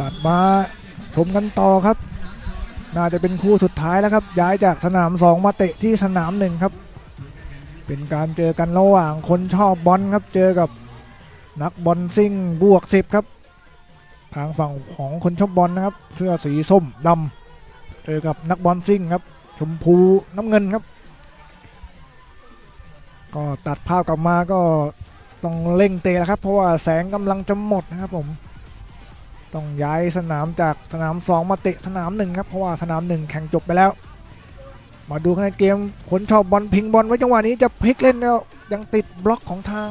ตัดมาชมกันต่อครับ น่าจะเป็นคู่สุดท้ายแล้วครับ ย้ายจากสนาม 2 มาเตะที่สนามหนึ่งครับ เป็นการเจอกันระหว่างคนชอบบอลครับ เจอกับนักบอลซิ่งบวกสิบครับ ทางฝั่งของคนชอบบอลนะครับ เสื้อสีส้มดำเจอกับนักบอลซิ่งครับ ชมพูน้ำเงินครับ ก็ตัดภาพกลับมาก็ต้องเร่งเตะแล้วครับ เพราะว่าแสงกำลังจะหมดนะครับผม ต้องย้ายสนามจากสนาม 2 มาเตะสนามหนึ่งครับเพราะว่าสนามหนึ่งแข่งจบไปแล้ว มาดูในนเกมคนชอบบอลพิงบอลไว้จังหวะนี้จะพลิกเล่นแล้วยังติดบล็อกของทาง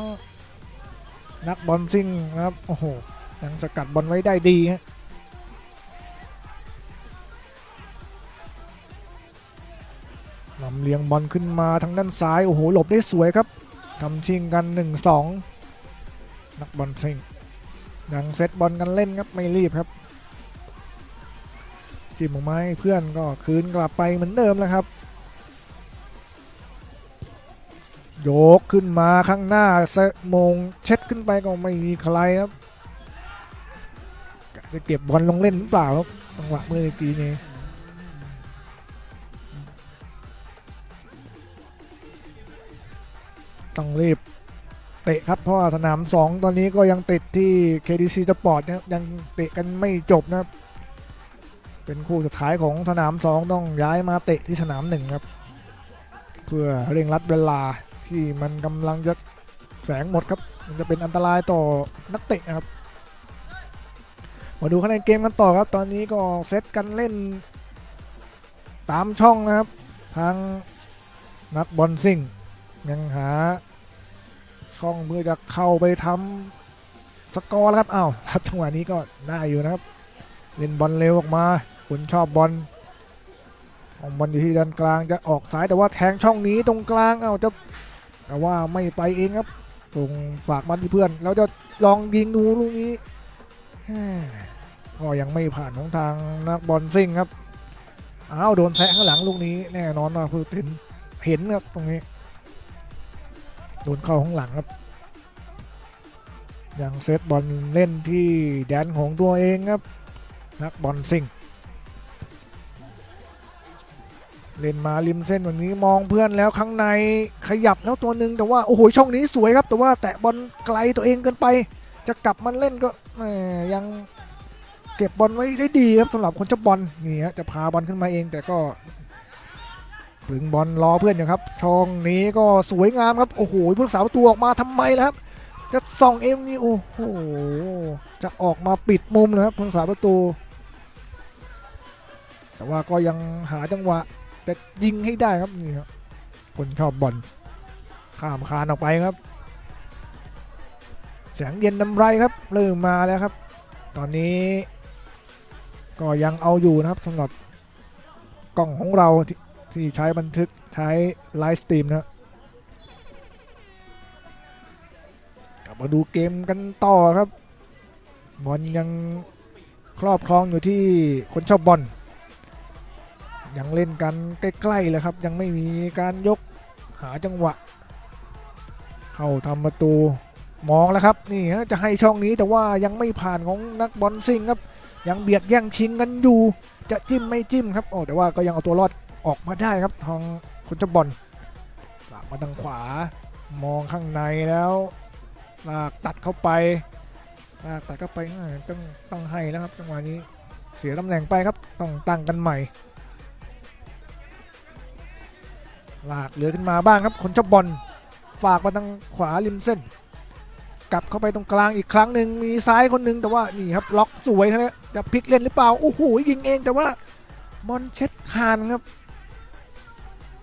นักบอลซิ่งนะครับโอ้โหยังสกัดบอลไว้ได้ดีฮะลำเลียงบอลขึ้นมาทางด้านซ้ายโอ้โหหลบได้สวยครับทำชิงกัน 1-2 นักบอลซิ่ง ยังเซตบอลกันเล่นครับไม่รีบครับจิ้มออกมาให้เพื่อนก็คืนกลับไปเหมือนเดิมแล้วครับโยกขึ้นมาข้างหน้าเซมงเช็ดขึ้นไปก็ไม่มีใครครับจะเก็บบอลลงเล่นหรือเปล่าครับจังหวะเมื่อกี้นี้ต้องรีบ เตะครับเพราะสนาม 2 ตอนนี้ก็ยังติดที่ KDC Sport นะครับยังเตะกันไม่จบนะครับ เป็นคู่สุดท้ายของสนาม 2 ต้องย้ายมาเตะที่สนาม1ครับ เพื่อเร่งรัดเวลาที่มันกำลังจะแสงหมดครับ มันจะเป็นอันตรายต่อนักเตะนะครับ มาดูคะแนนเกมกันต่อครับ ตอนนี้ก็เซตกันเล่นตามช่องนะครับ ทางนักบอลซิ่งยังหา ช่องเพื่อจะเข้าไปทำสกอร์แล้วครับอ้าวครับจังหวะนี้ก็ได้อยู่นะครับ เล่นบอลเร็วออกมาคุณชอบบอลองบอลอยู่ที่ด้านกลางจะออกซ้ายแต่ว่าแทงช่องนี้ตรงกลางเอาจะแต่ว่าไม่ไปเองครับตรงฝากมันที่เพื่อนแล้วจะลองยิงดูลูกนี้ก็ยังไม่ผ่านของทางนักบอลซิ่งครับอ้าวโดนแซะข้างหลังลูกนี้แน่นอนว่าผู้ตินเห็นครับตรงนี้ โดนเข้าข้างหลังครับยังเซตบอลเล่นที่แดนของตัวเองครับ นักบอลซิงเล่นมาริมเส้นวันนี้มองเพื่อนแล้วข้างในขยับแล้วตัวหนึ่งแต่ว่าโอ้โหช่องนี้สวยครับ แต่ว่าแตะบอลไกลตัวเองเกินไป จะกลับมันเล่นก็ยังเก็บบอลไว้ได้ดีครับสำหรับคนชอบบอลนี่ฮะจะพาบอลขึ้นมาเองแต่ก็ ถึงบอลรอเพื่อนอยู่ครับ ช่องนี้ก็สวยงามครับ โอ้โหผู้รักษาประตูออกมาทำไมล่ะครับ จะส่องเอ็มนี่โอ้โห จะออกมาปิดมุมเลยครับผู้รักษาประตู แต่ว่าก็ยังหาจังหวะจะยิงให้ได้ครับนี่ครับคนชอบบอลข้ามคานออกไปครับ แสงเย็นดำไรครับ เริ่มมาแล้วครับ ตอนนี้ ก็ยังเอาอยู่นะครับสำหรับกล้องของเรา ที่ใช้บันทึกใช้ไลฟ์สตรีมนะกลับมาดูเกมกันต่อครับบอลยังครอบครองอยู่ที่คนชอบบอลยังเล่นกันใกล้ๆเลยครับ ยังไม่มีการยกหาจังหวะ เข้าทำประตูมองแล้วครับนี่ฮะจะให้ช่องนี้แต่ว่ายังไม่ผ่านของนักบอลซิงครับ ยังเบียดแย่งชิงกันอยู่ จะจิ้มไม่จิ้มครับโอ้แต่ว่าก็ยังเอาตัวรอด ออกมาได้ครับทางคนจะบอลลากมาทางขวามองข้างในแล้วลากตัดเข้าไปลากตัดเข้าไปต้องต้องให้แล้วครับจังหวะนี้เสียตำแหน่งไปครับต้องตั้งกันใหม่ลากเหลือขึ้นมาบ้างครับคนชอบบอลฝากมาทางขวาริมเส้น กลับเข้าไปตรงกลางอีกครั้งหนึ่งมีซ้ายคนหนึ่งแต่ว่านี่ครับล็อกสวยนะจะพลิกเล่นหรือเปล่าโอ้โหยิงเองแต่ว่าบอลเช็ดคานครับ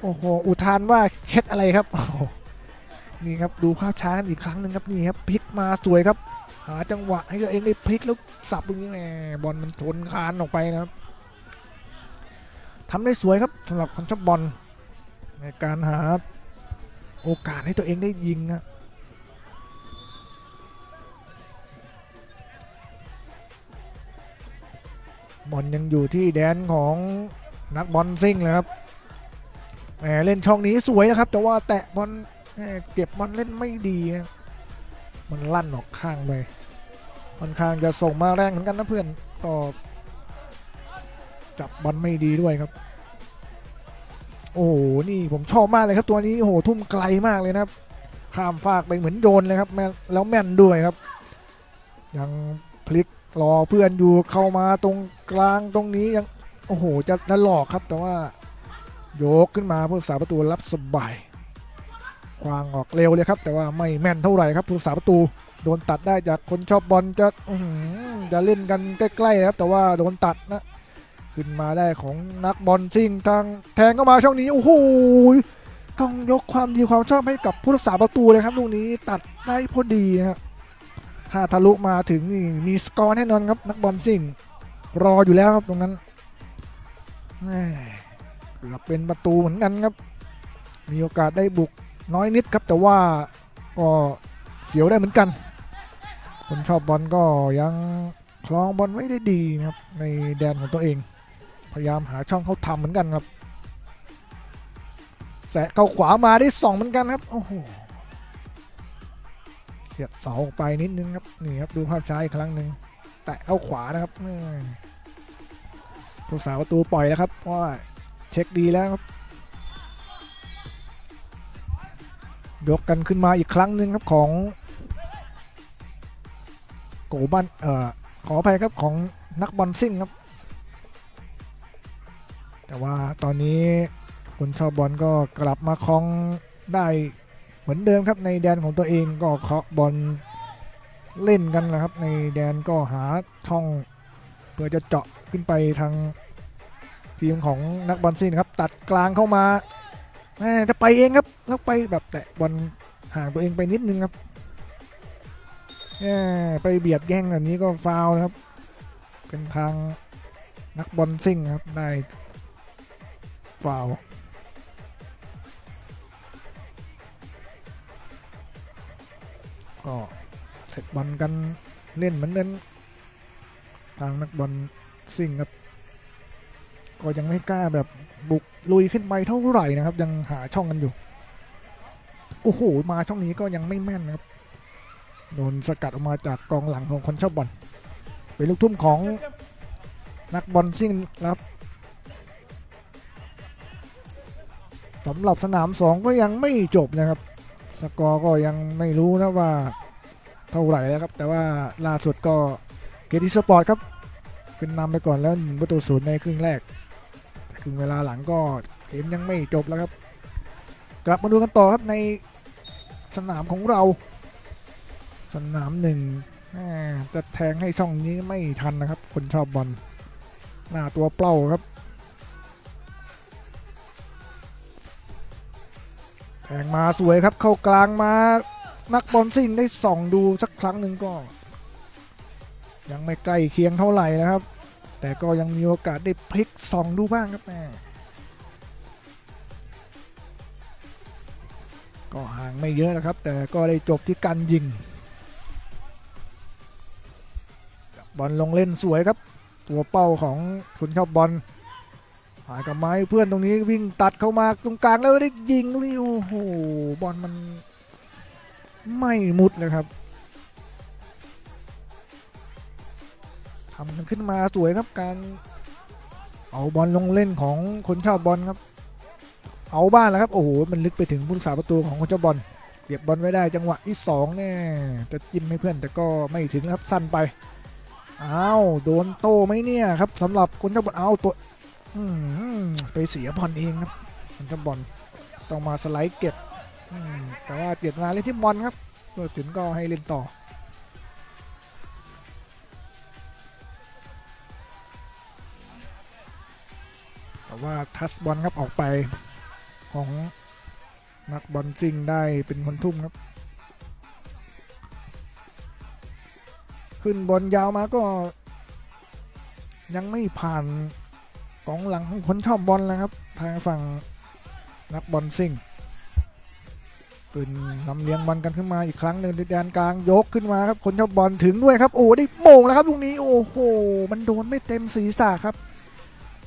โอ้โห อุทานว่าเช็ดอะไรครับ นี่ครับดูภาพช้ากันอีกครั้งหนึ่งครับนี่ครับพลิกมาสวยครับ หาจังหวะให้ตัวเองได้พลิกแล้วสับตรงนี้แหมบอลมันชนคานออกไปนะครับทำได้สวยครับสำหรับคนชอบบอลในการหาโอกาสให้ตัวเองได้ยิงนะบอลยังอยู่ที่แดนของนักบอลซิ่งเลยครับ เล่นช่องนี้สวยนะครับ แต่ว่าแตะบอลเก็บบอลเล่นไม่ดี มันลั่นออกข้างไปค่อนข้างจะส่งมาแรงเหมือนกันนะเพื่อนก็จับบอลไม่ดีด้วยครับ โอ้โหนี่ผมชอบมากเลยครับตัวนี้โอ้โหทุ่มไกลมากเลยนะครับ ข้ามฟากไปเหมือนโยนเลยครับแม่แล้วแม่นด้วยครับ ยังพลิกรอเพื่อนอยู่เข้ามาตรงกลางตรงนี้ยังโอ้โหจะจะหลอกครับแต่ว่า โยกขึ้นมาผู้รักษาประตูรับสบายควางออกเร็วเลยครับ แต่ว่าไม่แม่นเท่าไหร่ครับผู้รักษาประตูโดนตัดได้จากคนชอบบอลจะจะเล่นกันใกล้ๆนะครับ แต่ว่าโดนตัดนะ ขึ้นมาได้ของนักบอลซิ่งทางแทงเข้ามาช่องนี้โอ้โหต้องยกความดีความชอบให้กับผู้รักษาประตูเลยครับลูกนี้ตัดได้พอดีนะครับถ้าทะลุมาถึงนี่มีสกอร์แน่นอนครับนักบอลซิ่ง รออยู่แล้วครับตรงนั้น เกือบเป็นประตูเหมือนกันครับ มีโอกาสได้บุกน้อยนิดครับแต่ว่าก็เสียวได้เหมือนกัน คนชอบบอลก็ยังคลองบอลไม่ได้ดีนะครับในแดนของตัวเอง พยายามหาช่องเขาทำเหมือนกันครับ แสะเข้าขวามาได้สองเหมือนกันครับโอ้โหเสียดเสาออกไปนิดนึงครับนี่ครับดูภาพช้าอีกครั้งหนึ่งแตะเข้าขวานะครับผู้สาวประตูปล่อยแล้วครับเพราะว่า เช็คดีแล้วครับยกกันขึ้นมาอีกครั้งหนึ่งครับของโกบันเอ่อขออภัยครับของนักบอลซิ่งครับ แต่ว่าตอนนี้คนชอบบอลก็กลับมาครองได้เหมือนเดิมครับในแดนของตัวเองก็เคาะบอลเล่นกันนะครับ ในแดนก็หาช่องเพื่อจะเจาะขึ้นไปทาง ทีมของนักบอลซิงนครับตัดกลางเข้ามาแม่จะไปเองครับแล้วไปแบบแตะบอลห่างตัวเองไปนิดนึงครับแม่ไปเบียดแย่งแบบนี้ก็ฟาวนะครับ เป็นทางนักบอลซิ่งครับได้ฟาวก็เสร็จบอลกันเล่นเหมือนเดิมทางนักบอลซิ่งครับ ก็ยังไม่กล้าแบบบุกลุยขึ้นไปเท่าไหร่นะครับ ยังหาช่องกันอยู่ โอ้โห มาช่องนี้ก็ยังไม่แม่นนะครับโดนสกัดออกมาจากกองหลังของคนชอบบอลเป็นลูกทุ่มของนักบอลซิ่งครับสำหรับสนาม 2 ก็ยังไม่จบนะครับ สกอร์ก็ยังไม่รู้นะว่าเท่าไหร่แล้วครับ แต่ว่าล่าสุดก็เกติสปอร์ตครับขึ้นนำไปก่อนแล้วหนึ่งประตูศูนย์ในครึ่งแรก ถึงเวลาหลังก็เกมยังไม่จบแล้วครับ กลับมาดูกันต่อครับในสนามของเรา สนามหนึ่งจะแทงให้ช่องนี้ไม่ทันนะครับ คนชอบบอลหน้าตัวเปล่าครับ แทงมาสวยครับเข้ากลางมานักบอลซิ่งได้ส่องดูสักครั้งหนึ่งก็ ยังไม่ใกล้เคียงเท่าไหร่นะครับ แต่ก็ยังมีโอกาสได้พลิกสองดูบ้างครับแม่ก็ห่างไม่เยอะนะครับ แต่ก็ได้จบที่การยิง บอลลงเล่นสวยครับ ตัวเป้าของคนชอบบอลหายกับไม้เพื่อนตรงนี้วิ่งตัดเข้ามาตรงกลางแล้วได้ยิงตรงนี้โอ้โหบอลมันไม่มุดเลยครับ ทำกันขึ้นมาสวยครับการ เอาบอลลงเล่นของคนชอบบอลครับ เอาบ้านแล้วครับโอ้โหมันลึกไปถึงผู้รักษาประตูของคนเจ้าบอลเก็บบอลไว้ได้จังหวะที่สองเนี่ยจะจิ้มให้เพื่อนแต่ก็ไม่ถึงครับสั้นไปอ้าวโดนโตไหมเนี่ยครับสำหรับคนเจ้าบอลเอาตัวไปเสียบอลเองครับมันจะบบอลต้องมาสไลด์เก็บแต่ว่าเปลี่ยนงานเล่นที่บอลครับถึงก็ให้เล่นต่อ แต่ว่าทัสบอลครับออกไปของนักบอลซิงได้เป็นคนทุ่มครับ ขึ้นบอลยาวมาก็ ยังไม่ผ่านกองหลังของคนชอบบอลแล้วครับ ทางฝั่งนักบอลซิ่งปืนนำเลี้ยงบอลกันขึ้นมาอีกครั้งหนึ่งในแดนกลางยกขึ้นมาครับคนชอบบอลถึงด้วยครับโอ้ได้โมงแล้วครับลูกนี้โอ้โหมันโดนไม่เต็มศีรษะครับ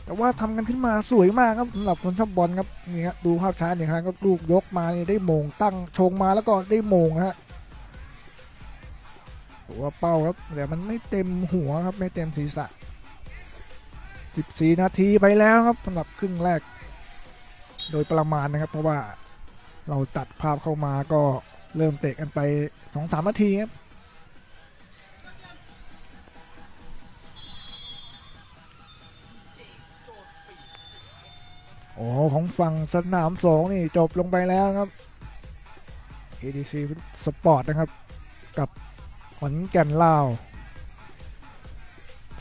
แต่ว่าทำกันขึ้นมาสวยมากครับสำหรับคนชอบบอลครับนี่ฮะดูภาพช้าอีกครั้งก็ลูกยกมานี่ได้โมงตั้งชงมาแล้วก็ได้โมงฮะตัวเป้าครับแต่มันไม่เต็มหัวครับไม่เต็มศีรษะ 14 นาทีไปแล้วครับสำหรับครึ่งแรก โดยประมาณนะครับ เพราะว่าเราตัดภาพเข้ามาก็เริ่มเตะกันไป 2-3 นาทีครับ โอ้ของฝั่งสนามสองนี่จบลงไปแล้วครับ ADC Sport นะครับ กับขอนแก่นลาว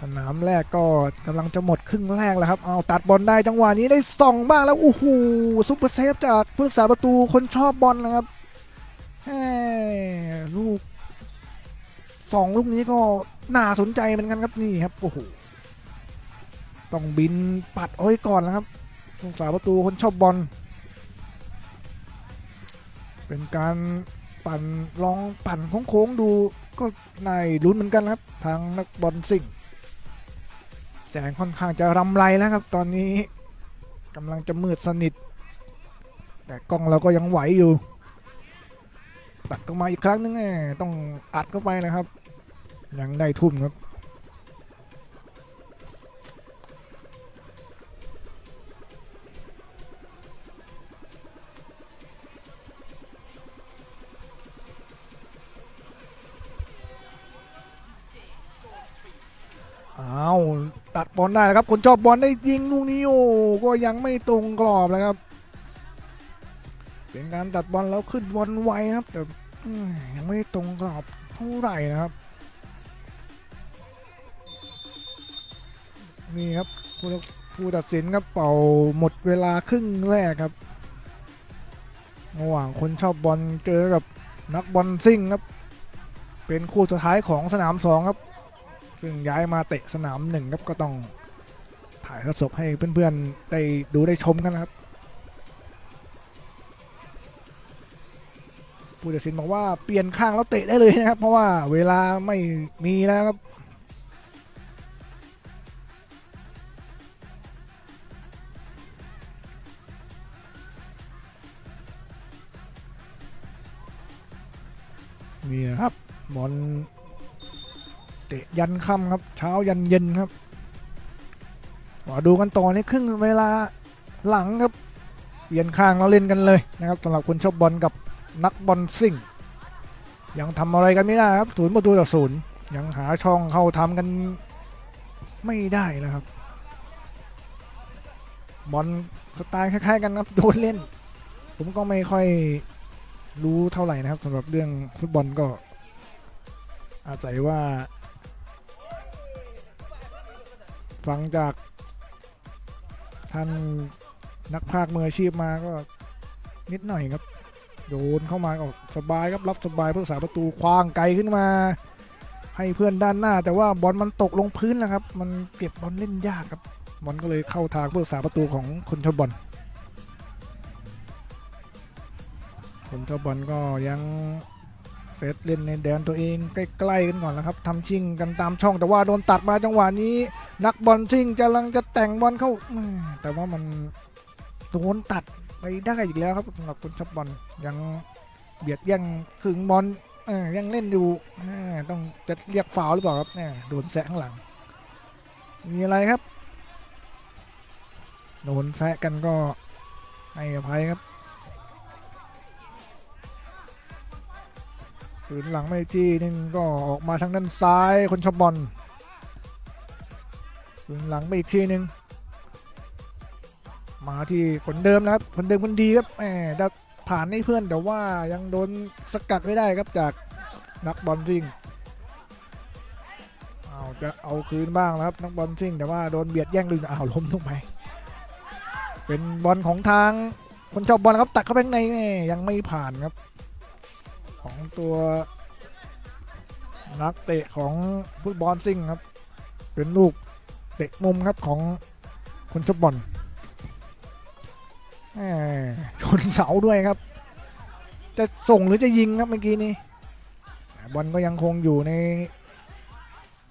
สนามแรกก็กำลังจะหมดครึ่งแรกแล้วครับ เอาตัดบอลได้จังหวะนี้ได้ส่องบ้างแล้วโอ้โหซุปเปอร์เซฟจากผู้รักษาประตูคนชอบบอลนะครับลูกสองลูกนี้ก็น่าสนใจเหมือนกันครับนี่ครับโอ้โหต้องบินปัดอาไว้ก่อนนะครับ ผู้รักษาประตูคนชอบบอล เป็นการปั่นลองปั่นโค้งๆดูก็ในลุ้นเหมือนกันครับ ทางนักบอลสิ่ง แสงค่อนข้างจะรำไรแล้วครับ ตอนนี้กำลังจะมืดสนิท แต่กล้องเราก็ยังไหวอยู่ ตัดเข้ามาอีกครั้งนึงแน่ต้องอัดเข้าไปนะครับ ยังได้ทุ่มครับ อ้าวตัดบอลได้แล้วครับคนชอบบอลได้ยิงลูกนี้โอ้ก็ยังไม่ตรงกรอบแล้วครับ เป็นการตัดบอลแล้วขึ้นบอลไวครับ แต่ยังไม่ตรงกรอบเท่าไหร่นะครับ นี่ครับผู้ตัดผู้ตัดสินครับเป่าหมดเวลาครึ่งแรกครับระหว่างคนชอบบอลเจอกับนักบอลซิ่งครับ เป็นคู่สุดท้ายของสนามสองครับ ซึ่งย้ายมาเตะสนามหนึ่งครับก็ต้องถ่ายทอดสดให้เพื่อนๆได้ดูได้ชมกันนะครับ ผู้ตัดสินบอกว่าเปลี่ยนข้างแล้วเตะได้เลยนะครับ เพราะว่าเวลาไม่มีแล้วครับ ยันค่ำครับ เช้ายันเย็นครับมาดูกันต่อในครึ่งเวลาหลังครับเปลี่ยนข้างเราเล่นกันเลยนะครับสำหรับคนชอบบอลกับนักบอลซิ่ง ยังทำอะไรกันไม่ได้ครับศูนย์ประตูต่อศูนย์ยังหาช่องเข้าทำกันไม่ได้นะครับบอลสไตล์คล้ายๆกันครับโดนเล่น ผมก็ไม่ค่อยรู้เท่าไหร่นะครับสำหรับเรื่องฟุตบอลก็ อาศัยว่า ฟังจากท่านนักพากย์มืออาชีพมาก็นิดหน่อยครับ โยนเข้ามาออกสบายครับรับสบายเพื่อสาประตูคว้างไกลขึ้นมา ให้เพื่อนด้านหน้า แต่ว่าบอลมันตกลงพื้นแล้วครับ มันเก็บบอลเล่นยากครับบอลก็เลยเข้าทางเพื่อสาประตูของคนชบอลคนชอบบอลก็ยัง เซตเล่นในแดนตัวเองใกล้ๆกันก่อนนะครับทำชิงกันตามช่องแต่ว่าโดนตัดมาจังหวะนี้ นักบอลซิ่งกำลังจะแต่งบอลเข้า แต่ว่ามันโดนตัดไปได้อีกแล้วครับสำหรับคนชอบบอลยังเบียดย่งขึงบอลยังเล่นอยู่ต้องจะเรียกฟาวหรือเปล่าครับเนี่ยโดนแซะข้างหลัง มีอะไรครับโดนแซะกันก็ให้อภัยครับ ปืนหลังไม่จี้นึงก็ออกมาทางด้านซ้ายคนชอบบอลปืนหลังไปอีกทีนึง มาที่คนเดิมนะครับคนเดิมคนดีครับแหมได้ผ่านให้เพื่อนแต่ว่ายังโดนสกัดไม่ได้ครับจากนักบอลซิงเอาจะเอาคืนบ้างแล้วครับนักบอลซิงแต่ว่าโดนเบียดแย่งลึงอ้าวล้มลงไปเป็นบอลของทางคนชอบบอลครับตัดเข้าไปในแม่ยังไม่ผ่านครับ ของตัวนักเตะของฟุตบอลซิ่งครับ เป็นลูกเตะมุมครับของคนชอบบอลชนเสาด้วยครับ จะส่งหรือจะยิงครับเมื่อกี้นี้บอลก็ยังคงอยู่ใน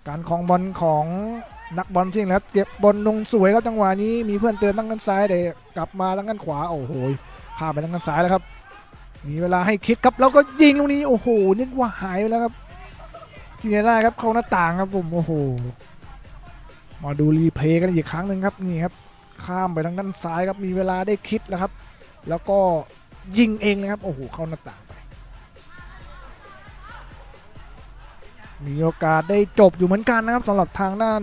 การคองบอลของนักบอลซิ่งแล้วเก็บบอลลงสวยครับจังหวะนี้มีเพื่อนเตือนตั้งด้านซ้ายแต่กลับมาตั้งด้านขวาโอ้โหพาไปตั้งด้านซ้ายแล้วครับ มีเวลาให้คิดครับแล้วก็ยิงลูกนี้โอ้โหนึกว่าหายไปแล้วครับทีนี้ได้ครับเข้าหน้าต่างครับผมโอ้โหมาดูรีเพย์กันอีกครั้งหนึ่งครับนี่ครับข้ามไปทางด้านซ้ายครับมีเวลาได้คิดแล้วครับ แล้วก็ยิงเองเลยครับโอ้โหเข้าหน้าต่างไป มีโอกาสได้จบอยู่เหมือนกันนะครับสำหรับทางด้าน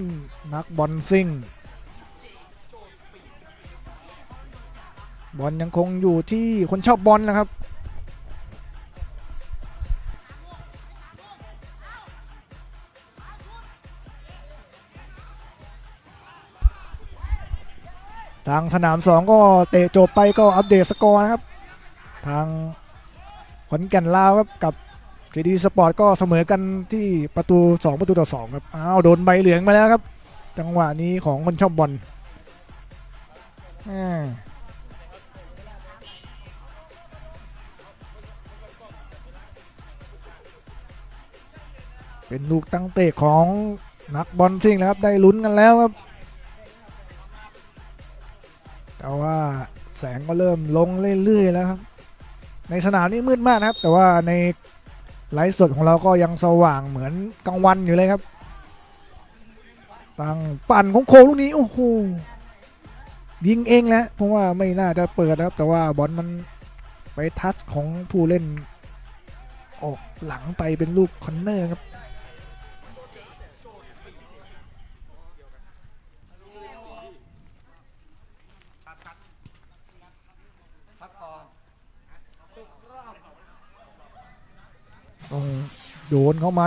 นักบอลซิ่งบอลยังคงอยู่ที่คนชอบบอลนะครับ ทางสนาม 2 ก็เตะจบไปก็อัปเดตสกอร์นะครับ ทางขอนแก่นลาวครับกับเคดีสปอร์ตก็เสมอกันที่ประตู 2 ประตูต่อ 2 ครับ อ้าวโดนใบเหลืองมาแล้วครับ จังหวะนี้ของคนชอบบอลอ่าเป็นลูกตั้งเตะของนักบอลซิ่งแล้วครับ ได้ลุ้นกันแล้วครับ แต่ว่าแสงก็เริ่มลงเรื่อยๆแล้วครับ ในสนามนี่มืดมากนะครับ แต่ว่าในไลฟ์สดของเราก็ยังสว่างเหมือนกลางวันอยู่เลยครับตั้งปั่นของโคลูกนี้โอ้โหยิงเองแหล้วเพราะว่าไม่น่าจะเปิดนะครับ แต่ว่าบอลมันไปทัชของผู้เล่น ออกหลังไปเป็นลูกคอนเนอร์ครับ โดนเข้ามา